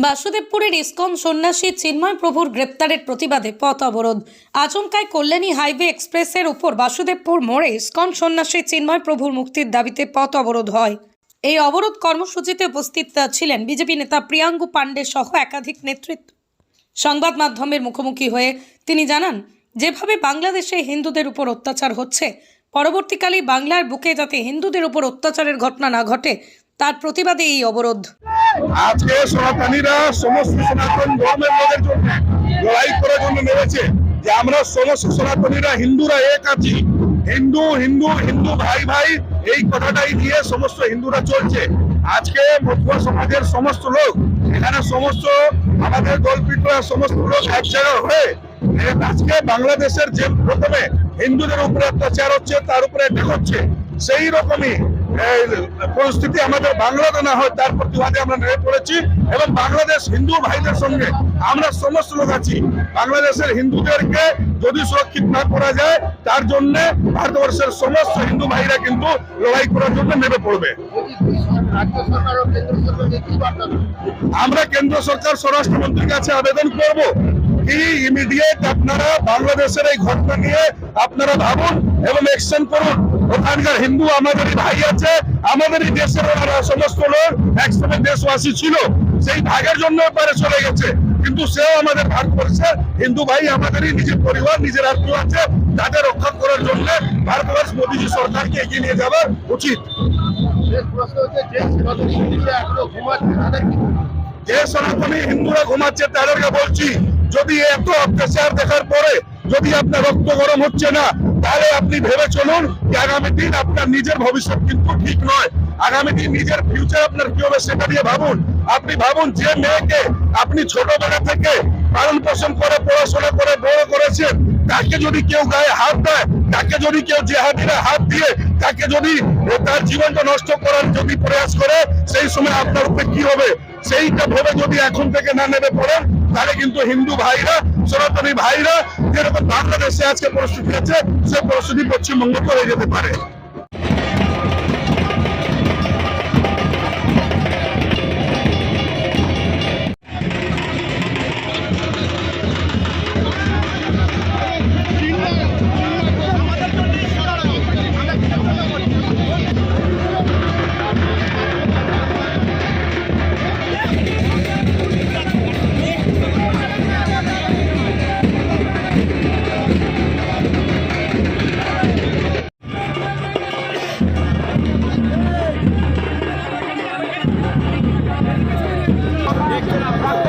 বাসুদেবপুরের ISKCON সন্ন্যাসী চিন্ময় প্রভুর গ্রেপ্তারের প্রতিবাদে পথ অবরোধ। আচমকায় কল্যাণী হাইওয়ে এক্সপ্রেসের উপর বাসুদেবপুর মোড়ে ইসকন সন্ন্যাসী চিন্ময় প্রভুর মুক্তির দাবিতে পথ অবরোধ হয়। এই অবরোধ কর্মসূচিতে উপস্থিত ছিলেন বিজেপি নেতা প্রিয়াঙ্গু পাণ্ডে সহ একাধিক নেতৃত্ব। সংবাদ মাধ্যমের মুখোমুখি হয়ে তিনি জানান, যেভাবে বাংলাদেশে হিন্দুদের উপর অত্যাচার হচ্ছে, পরবর্তীকালে বাংলার বুকে যাতে হিন্দুদের উপর অত্যাচারের ঘটনা না ঘটে তার প্রতিবাদে এই অবরোধ। আজকে সনাতনীরা সমস্ত সনাতন ধর্মের লোকের জন্য লড়াই করার জন্য নেমেছে। যে আমরা সমস্ত সনাতনীরা, হিন্দুরা এক আছি। হিন্দু হিন্দু হিন্দু ভাই ভাই, এই কথাটাই দিয়ে সমস্ত হিন্দুরা চলছে। আজকে মতুয়া সমাজের সমস্ত লোক, এখানে সমস্ত আমাদের দলপিটরা সমস্ত লোক এক জায়গায় হয়ে আজকে বাংলাদেশের যে প্রথমে হিন্দুদের উপরে অত্যাচার হচ্ছে, তার উপরে অ্যাটাক হচ্ছে, সেই রকমই এই পরিস্থিতি আমাদের বাংলাতে না হয়, তার প্রতিবাদে আমরা নেমে পড়েছি এবং বাংলাদেশ হিন্দু ভাইদের সঙ্গে আমরা সমস্ত লোক আছি বাংলাদেশের হিন্দুদেরকে যদি সুরক্ষিত না করা যায়, তার জন্য ভারতবর্ষের সমস্ত হিন্দু ভাইরা কিন্তু লড়াই করার জন্য নেমে পড়বে? আমরা কেন্দ্র সরকার স্বরাষ্ট্রমন্ত্রীর কাছে আবেদন করব কি ইমিডিয়েট আপনারা বাংলাদেশের এই ঘটনা নিয়ে আপনারা ভাবুন এবং অ্যাকশন করুন। ওখানকার হিন্দু আমাদেরই ভাই আছে আমাদেরই দেশের সমস্ত লোক একসময় দেশবাসী ছিল। সেই ভাগের জন্য পারে চলে গেছে। কিন্তু সেও আমাদের ভারতবর্ষের হিন্দু ভাই আমাদেরই নিজের পরিবার নিজের আত্মীয় আছে। তাদের রক্ষা করার জন্য ভারতবর্ষ মোদীজি সরকারকে এগিয়ে নিয়ে যাওয়া উচিত। যে সনাতনী হিন্দুরা ঘুমাচ্ছে তাদেরকে বলছি যদি এত অত্যাচার দেখার পরে যদি আপনার রক্ত গরম হচ্ছে না, তাহলে আপনি ভেবে চলুন যে আগামী দিন আপনার নিজের ভবিষ্যৎ কিন্তু ঠিক নয়। আগামী দিন নিজের ফিউচার আপনার কি হবে সেটা নিয়ে ভাবুন। আপনি ভাবুন যে মেয়েকে আপনি ছোটবেলা থেকে পালন পোষণ করে, পড়াশোনা করে, বড় করেছেন, তাকে যদি কেউ গায়ে হাত দেয়, তাকে যদি কেউ জেহাদিরা হাত দিয়ে, তাকে যদি তার জীবনটা নষ্ট করার যদি প্রয়াস করে, সেই সময় আপনার উপরে কি হবে? সেইটা ভেবে যদি এখন থেকে না নেবে পড়েন তাহলে কিন্তু হিন্দু ভাইরা, সনাতনী ভাইরা, যেরকম বাংলাদেশে আজকে পরিস্থিতি আছে, সে পরিস্থিতি পশ্চিমবঙ্গ করে যেতে পারে। তাদের প্ল্যান তৈরি করতে পারে